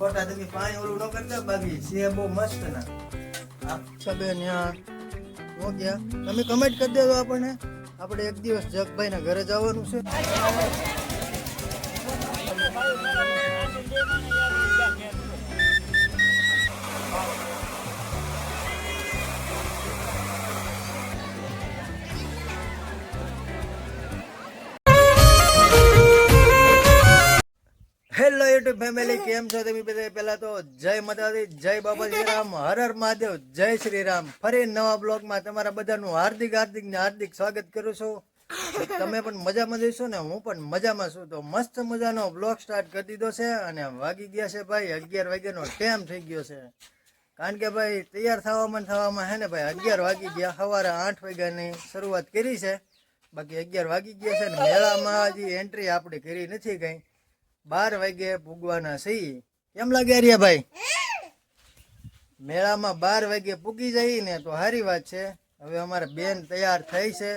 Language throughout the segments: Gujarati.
ખોટા તમે પાણી ઓલું ન કરતા બાકી છે બહુ મસ્ત ના અચ્છા બેન ન્યા હો ગયા. તમે કમેન્ટ કરી દેજો આપણને. આપણે એક દિવસ જગભાઈ ના ઘરે જવાનું છે. યુટ્યુબ ફેમિલી કેમ છો તમે બધા? પહેલા તો જય માતાજી, જય બાબા શ્રી રામ, હર હર મહાદેવ, જય શ્રી રામ. ફરી નવા બ્લોગમાં તમારા બધાનું હાર્દિક હાર્દિક ને હાર્દિક સ્વાગત કરું છું. તમે પણ મજામાં જઈશો ને હું પણ મજામાં છું. તો મસ્ત મજાનો બ્લોગ સ્ટાર્ટ કરી દીધો છે અને વાગી ગયા છે ભાઈ અગિયાર વાગ્યાનો ટાઈમ થઈ ગયો છે. કારણ કે ભાઈ તૈયાર થવામાં થવામાં હે ને ભાઈ અગિયાર વાગી ગયા, સવારે આઠ વાગ્યાની શરૂઆત કરી છે. બાકી અગિયાર વાગી ગયા છે ને મેળામાં હજી એન્ટ્રી આપણે કરી નથી કઈ બાર વાગે પૂગવાના છીએ કેમ લાગે અરિયા ભાઈ? મેળામાં બાર વાગે પૂગી જઈએ ને તો સારી વાત છે. હવે અમારે બેન તૈયાર થઈ છે.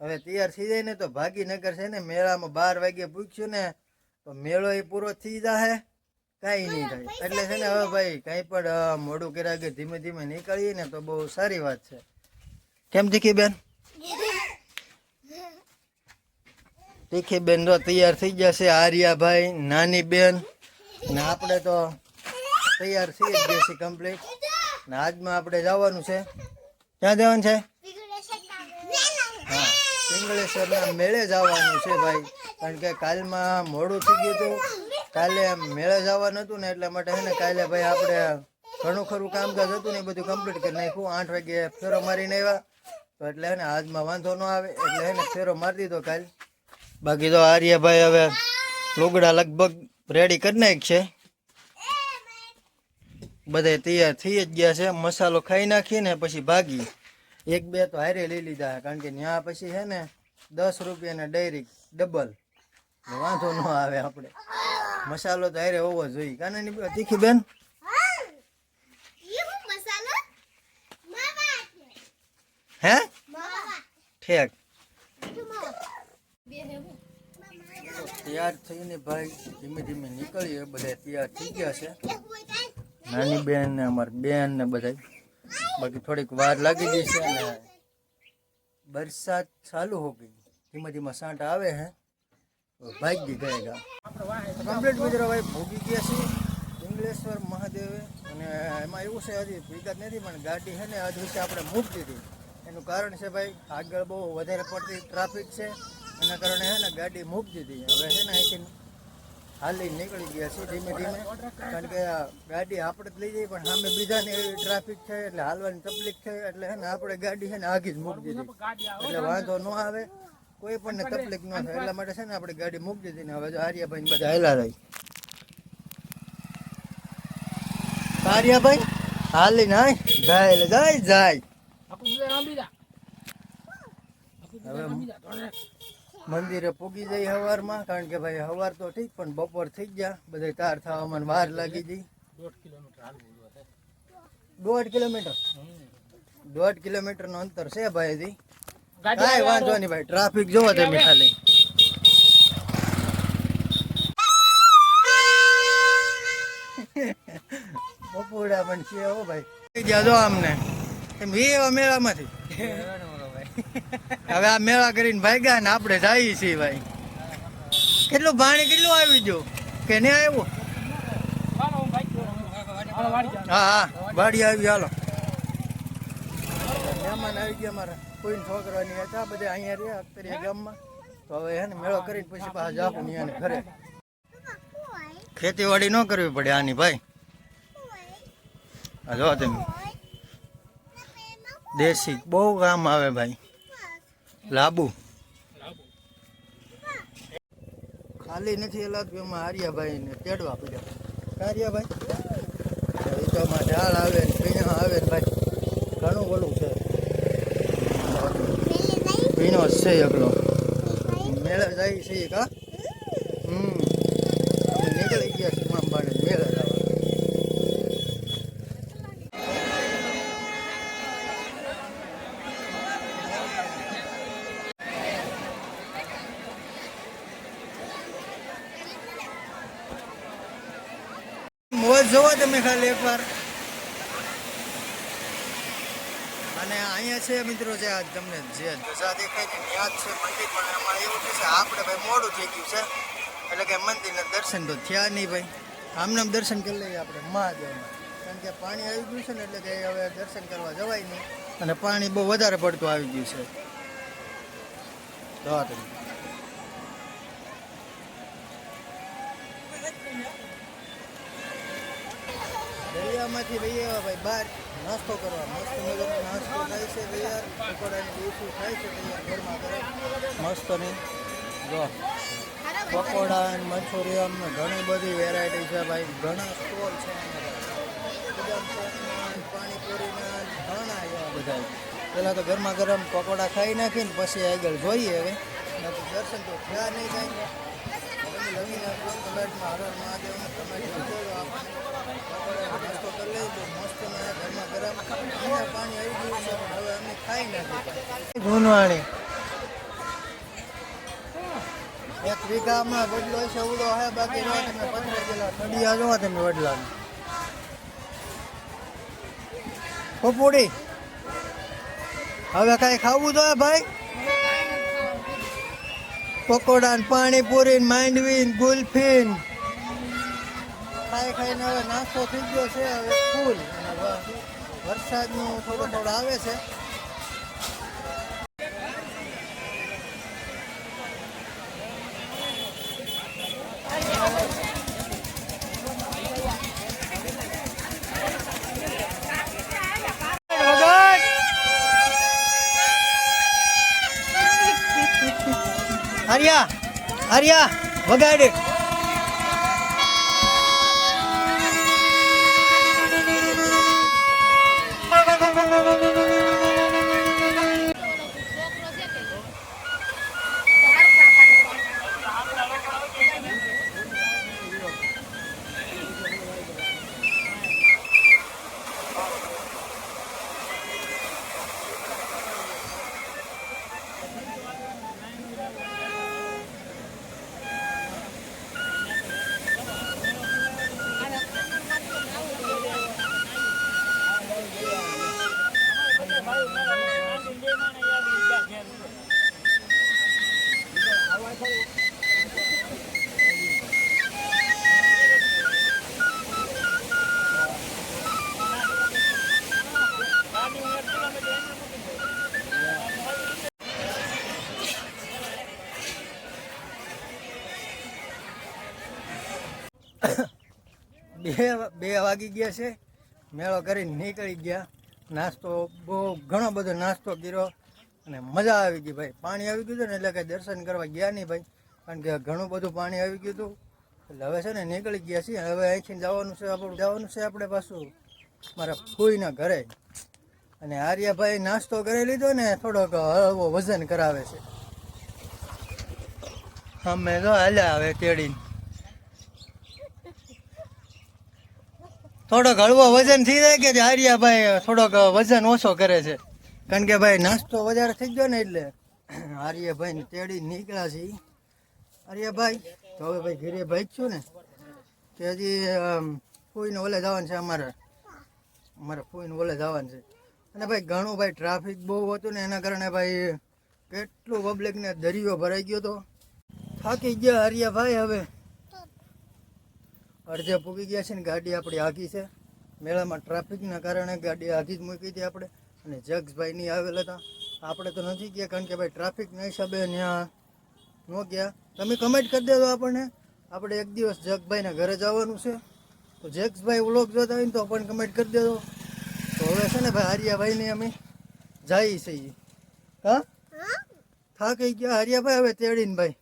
હવે તૈયાર થઈ જાય ને તો ભાગીનગર છે ને મેળામાં બાર વાગે પૂછ્યું ને તો મેળો એ પૂરો થઈ જશે કાંઈ નહીં થાય. એટલે છે ને હવે ભાઈ કાંઈ પણ મોડું કર્યા કે ધીમે ધીમે નીકળીએ ને તો બહુ સારી વાત છે. કેમ દીખી બેન? તીખી બેન તો તૈયાર થઈ જશે. આર્યાભાઈ, નાની બેન. ને આપણે તો તૈયાર થઈ જ જશે કમ્પ્લીટ ને આજમાં આપણે જવાનું છે. ક્યાં જવાનું છે? હા પિંગળેશ્વરના મેળે જવાનું છે ભાઈ. કારણ કે કાલમાં મોડું થઈ ગયું હતું. કાલે મેળે જવાનું હતું ને એટલા માટે છે ને કાલે ભાઈ આપણે ઘણું ખરું કામકાજ હતું ને એ બધું કમ્પ્લીટ કરી નાખ્યું. આઠ વાગે ફેરો મારીને આવ્યા. તો એટલે ને આજમાં વાંધો ન આવે. એટલે ને ફેરો મારી દીધો કાલ. બાકી તો આર્યભાઈ હવે લુગડા લગભગ રેડી કરી નાખ છે. બધા તૈયાર થઈ જ ગયા છે. મસાલો ખાઈ નાખીએ ને પછી ભાગી એક બે તો હારે લઈ લીધા કારણ કે ત્યાં પછી છે ને દસ રૂપિયાના ડાયરેક ડબલ વાંધો ન આવે આપણે. મસાલો તો હારે હોવો જોઈએ. કાનાની તીખી બેન? હે? ઠેક. તૈયાર થઈને ભાઈ ધીમે ધીમે નીકળીએ બધા તૈયાર થઈ ગયા છે. નાની બેન ને અમારી બેન ને બધા બાકી થોડીક વાર લાગી ગઈ છે અને બરસાત ચાલુ હો ગઈ. ધીમે ધીમે સાંટ આવે હે. તો ભાગી ગયેગા કમ્પ્લીટ મિત્રો ભાઈ ભોગી ગયા છે ઇંગ્લેશ્વર મહાદેવે. અને એમાં એવું છે હજી વિગત નથી પણ ગાડી છે ને આજ રીતે આપણે મૂકી દીધી. એનું કારણ છે ભાઈ આગળ બહુ વધારે પડતી ટ્રાફિક છે. એના કારણે છે ને ગાડી મૂકી દીધી. હવે છે ને અહીંથી હાલી નીકળી ગયા છે ધીમે ધીમે. કારણ કે આ ગાડી આપણે જ લઈ જઈએ પણ સામે બીજાને એવી ટ્રાફિક છે એટલે હાલવાની તકલીફ છે એટલે છે ને આપણે ગાડી છે ને આગી જ મૂકી દીધી. એટલે વાંધો ન આવે કોઈ પણ ને તકલીફ ન થાય. એટલા માટે છે ને આપણે ગાડી મૂકી દીધી ને હવે જો આર્યાભાઈ ને બધા હેલા રહી. આર્યાભાઈ હાલી નાય જાય એટલે જાય જાય. હવે મંદિરે પૂગી જઈ હવારમાં કારણ કે ભાઈ હવાર તો ઠીક પણ બપોર થઈ ગયા બધા તાર થવામાં વાર લાગી ગઈ. દોઢ કિલોમીટર દોઢ કિલોમીટર? નું અંતર છે ભાઈ હજી. કાંઈ વાંધો નહીં ભાઈ ટ્રાફિક જોવો તમે ખાલી. બપોડા પણ છે હો ભાઈ. થઈ ગયા જો અમને એમ એ એવા મેળામાંથી હવે આ મેળા કરીને ભાગ્યા ને આપણે જઈએ છીએ ભાઈ. કેટલું પાણી કેટલું આવી ગયું? કે નહીં આવ્યું? હા હા. આવી, હાલો. મહેમાન આવી ગયા મારા. કોઈ છોકરાની હતા, બધા અહીંયા રહ્યા અત્યારે ગામમાં. તો હવે હે ને મેળો કરીને પછી પાછા જાપું એને ઘરે. ખેતીવાડી ન કરવી પડે આની ભાઈ. હા જો તમે. દેશી, બહુ કામ આવે ભાઈ. લાબુ. ખાલી નથી હલાતું એમાં આર્યાભાઈ ને તેડવા પડ્યા. આર્યાભાઈ? તો આમાં ઢાળ આવે ને પીણા આવે ને ભાઈ. ઘણું બોલું છે. પીણો છે એકલો. મેળે જાય છે કા હમ આપણે નીકળી ગયા છીએ મામબાને મેળે જવા મોજ જોવો તમે ખાલી એકવાર. અને અહીંયા છે મિત્રો જે આ તમને જે ધજા દેખાય છે યાદ છે મંદિર, પણ એમાં એવું છે આપણે ભાઈ મોડું થઈ ગયું છે. એટલે કે મંદિરના દર્શન તો થયા નહીં ભાઈ. આમને આમ દર્શન કરી લઈએ આપણે, મહાદેવના. કારણ કે પાણી આવી ગયું છે ને, એટલે કે હવે દર્શન કરવા જવાય નહીં. અને પાણી બહુ વધારે પડતું આવી ગયું છે. જોવા તમે દરિયામાંથી ભાઈ આવ્યા ભાઈ, બહાર નાસ્તો કરવા. મસ્ત મજાનો નાસ્તો થાય છે તૈયાર. પકોડાની ડીશું થાય છે તૈયાર ઘરમાં ગરમ મસ્તની. જો, પકોડા અને મંચુરિયન ઘણી બધી વેરાયટી છે ભાઈ. ઘણા સ્ટોલ છે પાણીપુરીના ઘણા એવા બધા. પહેલાં તો ગરમા ગરમ પકોડા ખાઈ નાખીને પછી આગળ જોઈએ હવે. દર્શન તો થયા નહીં થાય તમે કલાકમાં હરણ તમે મહાદેવને કમેન્ટ ગુનવાણી પપોડી હવે કાંઈ ખાવું તો ભાઈ પકોડા ને પાણીપુરી ને માંડવી ને ગુલ્ફી ખાઈ ખાઈને હવે નાસ્તો થઈ ગયો છે, હવે ફૂલ વરસાદનું થોડો થોડો આવે છે. હરિયા હરિયા વગાડ. બે બે વાગી ગયા છે. મેળો કરીને નીકળી ગયા. નાસ્તો બહુ ઘણો બધો નાસ્તો કર્યો અને મજા આવી ગઈ ભાઈ. પાણી આવી ગયું ને એટલે કે દર્શન કરવા ગયા નહીં ભાઈ. કારણ કે ઘણું બધું પાણી આવી ગયું હતું. એટલે હવે છે ને નીકળી ગયા છીએ. હવે અહીંથી જવાનું છે આપણું. જવાનું છે આપણે પાછું મારા ફૂઈના ઘરે. અને આર્યાભાઈ નાસ્તો કરી લીધો ને થોડોક હળવો વજન કરાવે છે. અમે તો હાલ્યા હવે તેડીને. થોડોક હળવો વજન થઈ જાય કે આર્યાભાઈ થોડોક વજન ઓછો કરે છે? કારણ કે ભાઈ નાસ્તો વધારે થઈ ગયો ને એટલે આર્યભાઈ ને તેડી નીકળ્યા છે. આર્યભાઈ, તો હવે ભાઈ ઘરે ભાઈ છું ને? કે હજી ફૂઈને ઓલે જવાનું છે અમારે. અમારે ફૂઈને ઓલે જવાનું છે. અને ભાઈ ઘણું ભાઈ ટ્રાફિક બહુ હતું ને એના કારણે ભાઈ કેટલું પબ્લિકને દરિયો ભરાઈ ગયો તો. થાકી ગયા આર્યભાઈ હવે. અડધે પૂગી ગયા છે ને ગાડી આપણી આઘી છે. મેળામાં ટ્રાફિકના કારણે ગાડી આઘી જ મૂકી હતી આપણે. અને જગભાઈ નહીં આવેલા હતા. આપણે તો નથી ગયા કારણ કે ભાઈ ટ્રાફિકના હિસાબે ત્યાં ન ગયા. તમે કમેન્ટ કરી દેજો આપણને. આપણે એક દિવસ જગભાઈના ઘરે જવાનું છે. તો જગભાઈ વ્લોગ જોતા હોય ને તો પણ કમેન્ટ કરી દેજો. તો હવે છે ને ભાઈ હરિયાભાઈને અમે જઈએ છીએ હા? થાકી ગયા. હરિયાભાઈ હવે તેડીને ભાઈ.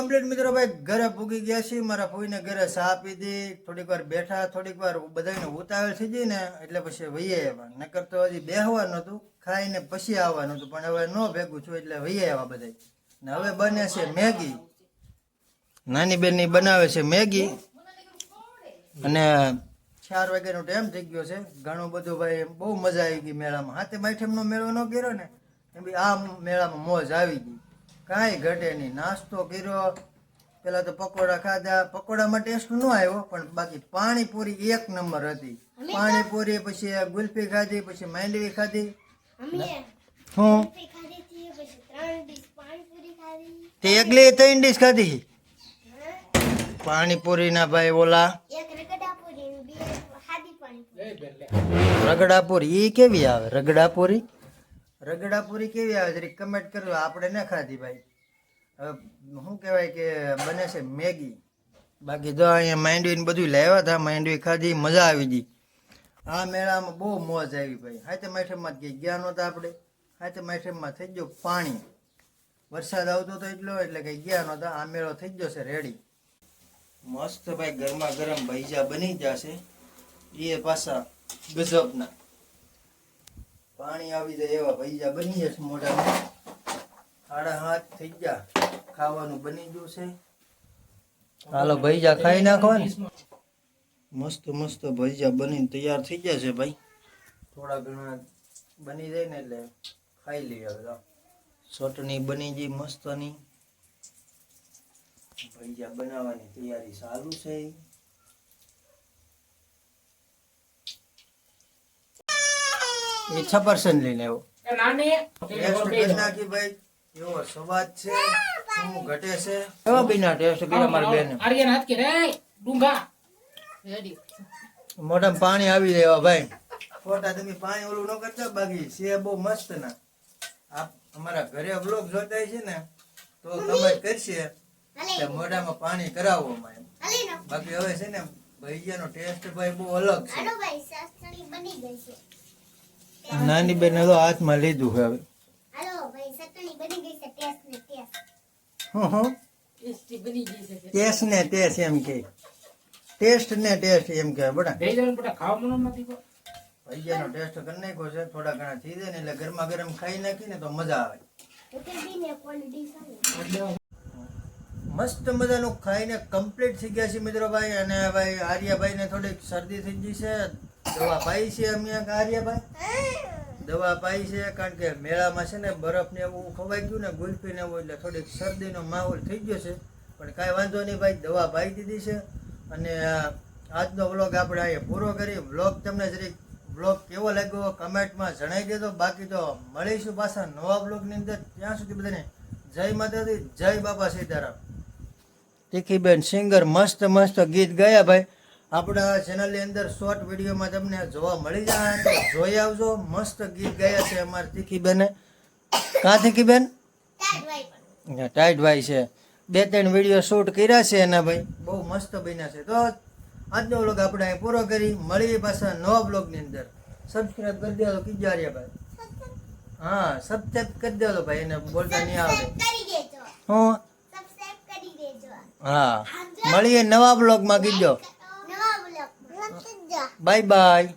કમ્પ્લીટ મિત્રો ભાઈ, ઘરે પૂગી ગયા છીએ. મારા ફોઈને ઘરે ચા પીધી થોડીક વાર બેઠા, થોડીક વાર બધાને ઉતાવળ થઈ ગઈ એટલે પછી વૈયા આવ્યા નકર તો હજી બેહવાનું હતું, ખાઈને પછી આવવાનું હતું, પણ હવે ન ભેગું છું એટલે વૈયા આવ્યા બધા ને હવે બને છે મેગી. નાની બેનની બનાવે છે મેગી. અને ચાર વાગ્યાનો ટાઈમ થઈ ગયો છે. ઘણું બધું ભાઈ, બહુ મજા આવી ગઈ મેળામાં. હાથે માઠેમનો મેળો ન કર્યો ને, એમ બી આ મેળામાં મોજ આવી ગઈ. કાંઈ ઘટે નહીં. નાસ્તો કર્યો. પેલા તો પકોડા ખાધા. પકોડામાં ટેસ્ટ ન આવ્યો પણ બાકી પાણીપુરી એક નંબર હતી. પાણીપુરી પછી ગુલ્ફી ખાધી પછી માંડવી ખાધી. હું? કુલ્ફી ખાધી હતી પછી ત્રણ ડીશ પાણીપુરી ખાધી. તે એકલી ત્રણ ડીશ ખાધી? હા. પાણીપુરી ના ભાઈ ઓલા. રગડાપુરી અને બે સાદી પાણીપુરી. રગડાપુરી ઈ કેવી આવે? રગડાપુરી? રગડાપુરી કેવી આવે છે? કમેન્ટ કરજો આપણે ન ખાધી ભાઈ. શું કહેવાય કે બને છે મેગી. બાકી જો અહીંયા માંડવીને બધું લાવ્યા હતા. માંડવી ખાધી, મજા આવી ગઈ. આ મેળામાં બહુ મોજ આવી ભાઈ. હાથે માઠેમાં જ ગયા નહોતા આપણે. હાથે માઠેમાં થઈ ગયો પાણી. વરસાદ આવતો હતો એટલો એટલે કંઈ ગયા નહોતા. આ મેળો થઈ ગયો છે રેડી મસ્ત ભાઈ ગરમા ગરમ ભૈજા બની જશે એ પાછા ગજબના. પાણી આવી જાય એવા ભૈજા બની જશે મોઢામાં. સાડા હાથ થઈ ગયા. ખાવાનું બની ગયું છે. હાલો ભૈજા ખાઈ નાખો ને મસ્ત મસ્ત ભૈજા બનીને તૈયાર થઈ ગયા છે ભાઈ. થોડા ઘણા બની જાય ને એટલે ખાઈ લઈએ હવે ચટણી બની ગઈ મસ્તની. ભૈજા બનાવવાની તૈયારી ચાલુ છે. એ છપરસન લઈને આવ્યો. ભાઈ. એવો સ્વાદ છે. શું ઘટે છે? કેવા બીના ટેસ્ટ કર્યા મારી બેન. આર્યન હાથ કે રે ડુંગા. રેડી મોઢામાં પાણી આવી જાય ભાઈ. ખોટા તમે પાણી ઓલું ન કરતા બાકી છે બહુ મસ્ત ના આપ અમારા ઘરે બ્લોગ જોતા છે ને તો તમે કરશે. કે મોઢામાં પાણી કરાવો અમારે. બાકી હવે છે ને ભૈયાનો ટેસ્ટ ભાઈ બહુ અલગ છે. હાલો ભાઈ સસ્તણી બની ગઈ છે. નાની બેન તો હાથમાં લીધું છે હવે. હાલો ભાઈ બની ગઈ છે ટેસ્ટ ને ટેસ્ટ. હું હું. ટેસ્ટી બની ગઈ છે ટેસ્ટ. ને ટેસ્ટ એમ કે. ટેસ્ટ ને ટેસ્ટ એમ કે બટા બે જણ ખાવાનું નથી ટેસ્ટ કરી નાખ્યો છે થોડા ઘણા થઈ જાય ને એટલે ગરમા ગરમ ખાઈ નાખીને તો મજા આવે. મસ્ત મજાનું ખાઈને કમ્પ્લીટ થઈ ગયા છે મિત્રો ભાઈ અને ભાઈ આર્યાભાઈને થોડીક શરદી થઈ ગઈ છે. દવા પાઈ છે અમે કાર્યભાઈ દવા પાઈ છે કારણ કે મેળામાં છે ને બરફ ને એવું ખવાઈ ગયું ને ગુલ્ફી ને એવું એટલે થોડીક શરદીનો માહોલ થઈ ગયો છે. પણ કાંઈ વાંધો નહીં ભાઈ, દવા પાઈ દીધી છે. અને આજનો વ્લોગ આપણે અહીંયા પૂરો કરી. વ્લોગ તમને જરીક વ્લોગ કેવો લાગ્યો કમેન્ટમાં જણાવી દેજો. બાકી તો મળીશું પાછા નવા વ્લોગની અંદર. ત્યાં સુધી બધાને જય માતાજી, જય બાબા સીતારામ. તીખીબેન સિંગર મસ્ત મસ્ત ગીત ગાયા ભાઈ. આપણા ચેનલની અંદર શોર્ટ વિડીયોમાં તમને જોવા મળી જાય તો જોઈ આવજો. મસ્ત ગીત ગાયા છે અમારી તીખીબેને. કાં તીખીબેન? ટાઈટ વાઈ ટાઈટ ભાઈ છે. બે ત્રણ વીડિયો શૂટ કર્યા છે એના ભાઈ. બહુ મસ્ત બન્યા છે. તો આજનો બ્લોગ આપણે અહીં પૂરો કરી. મળીએ પાછા નવા બ્લોગની અંદર. સબસ્ક્રાઈબ કરી દેજો કિજારિયા ભાઈ. હા સબસ્ક્રાઈબ કરી દેલો ભાઈ એને બોલતા નહીં આવડે. હું? હા. મળીએ નવા બ્લોગમાં કીધો. નવા બ્લોગમાં બાય બાય